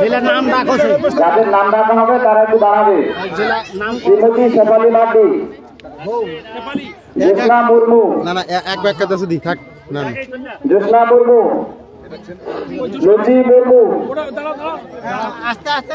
জেলা নাম রাখো যাদের নাম রাখা হবে তারা একটু দাঁড়াবে শ্রীমতী শেফালি মার্তি জ্যোৎস্না মুর্মু না না এক ব্যাখ্যা আছে দি থাক না না জ্যোৎস্না মুর্মু লজি মুর্মু আস্তে আস্তে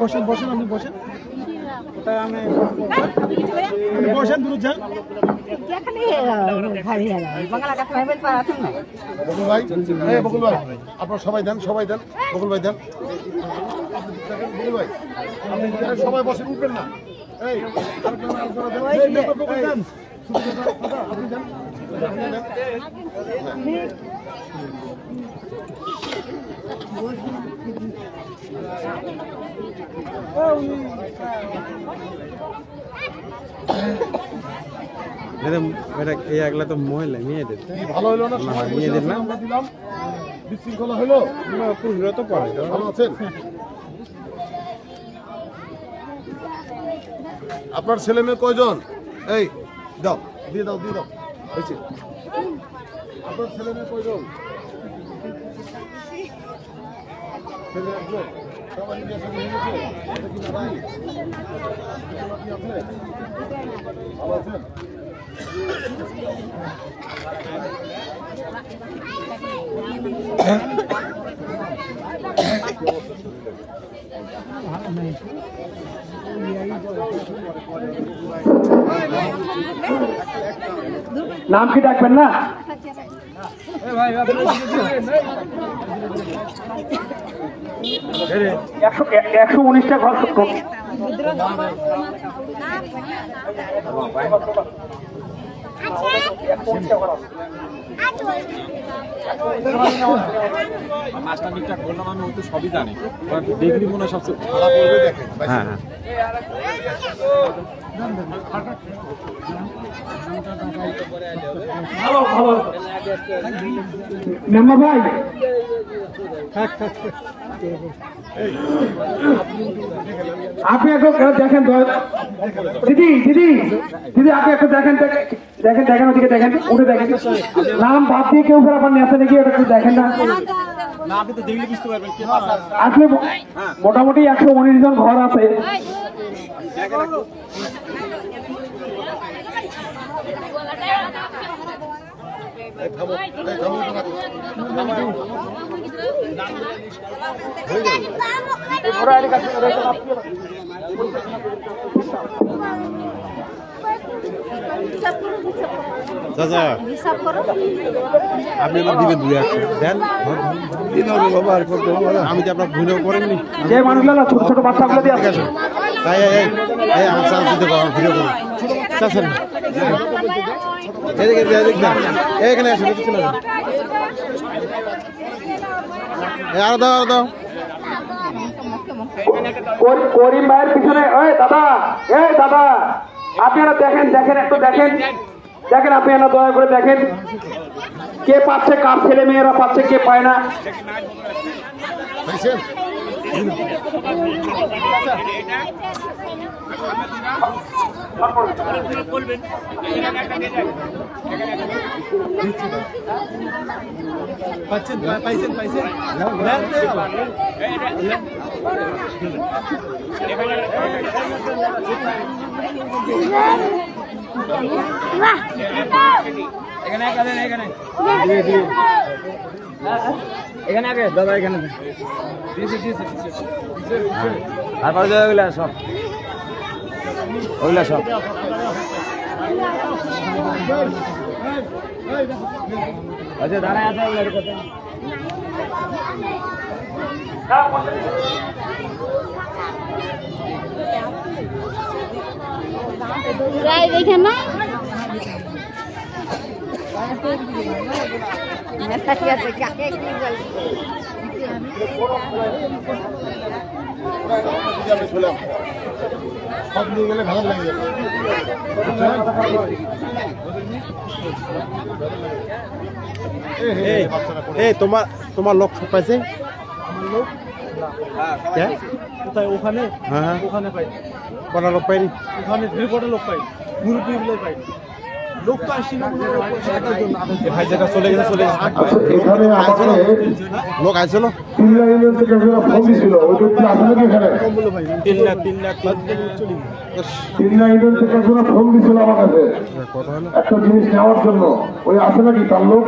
বসেন বসেন আপনি বসেন। বসেন দূর যান। বকুল ভাই বকুল ভাই আপনারা সবাই দেন সবাই দেন বকুল ভাই দেন। বকুল ভাই আপনি সবাই বসে উঠবেন না। এই আপনি দেন। আপনি দেন। এই একলা তো মহিলা মেয়েদের। ভালো হলো না? মেয়েদের না? বিশৃঙ্খলা হলো পুরুষরা তো পড়ে ভালো আছেন? আপনার ছেলে মেয়ে কয়জন? এই দাও দিয়ে দাও দিয়ে দাও। হয়েছে? আপনার ছেলে মেয়ে কয়জন? ছেলে একজন সবাই হয়ে কি ভালো আছেন? নাম কি ডাকবেন না? একশো একশো উনিশটা ঘর মাস্টার ঠিকঠাক বললাম আমি ও সবই জানি। ডিগ্রি মনে হয় সবচেয়ে ভালো করবে দেখেন হ্যাঁ হ্যাঁ। মেম্বার ভাই। আপনি একটু দেখেন দিদি দিদি দিদি আপনি একটু দেখেন দেখেন দেখেন ওদিকে দেখেন উঠে দেখেন। নাম বাদ দিয়ে কেউ ফের আপনার নেতা নাকি ওটা একটু দেখেন না। আসলে মোটামুটি একশো উনিশ জন ঘর আছে। এই চাচা আপনি আমার দিবেন দুই একশো দেন। আমি তো আপনার ভুলেও করেননি? যে মানুষগুলো ছোট ছোট বাচ্চাগুলো দিয়ে ঠিক আসে। আছে তাই এই এই, এই আমার চাল দিতে পারো ভিডিও করুন চাচ্ছেন এদিকে এদিকে এদিকে। এখানে আসুন এদিকে চলে আসুন। আরও দাও আরও দাও। করিম ভাইয়ের পিছনে দাদা। এই দাদা। আপনারা দেখেন দেখেন একটু দেখেন। দেখেন আপনি দয়া করে দেখেন। কে পাচ্ছে কার ছেলে মেয়েরা পাচ্ছে কে পায় না। পাইছেন পাইছেন পাইছেন। এখানে দাদা এখানে। তারপরে ওইগুলা সব। ওইগুলা সব। আচ্ছা দাঁড়ায় আছে ওইগুলার কথা। রায় দেখে না? কাকে কি সব নিয়ে গেলে ভালো লাগে। এই তোমার তোমার লোক সব পাইছে? কে? কোথায়? ওখানে? হ্যাঁ হ্যাঁ। ওখানে পাই কটা লোক পাইনি ওখানে রিপোর্টে লোক পাই মুরব্বী পাই লোক তো আসছি না ভাই যেটা চলে গেছে চলে গেছে আচ্ছা এখানে আমাকে লোক আইছিল তিন লাইনের থেকে ফোন দিছিল ওই তো আসলে কি এখানে তিন লাখ তিন লাখ তিন লাইনের থেকে ফোন দিছিল আমার কাছে একটা জিনিস নেওয়ার জন্য ওই আছে নাকি তার লোক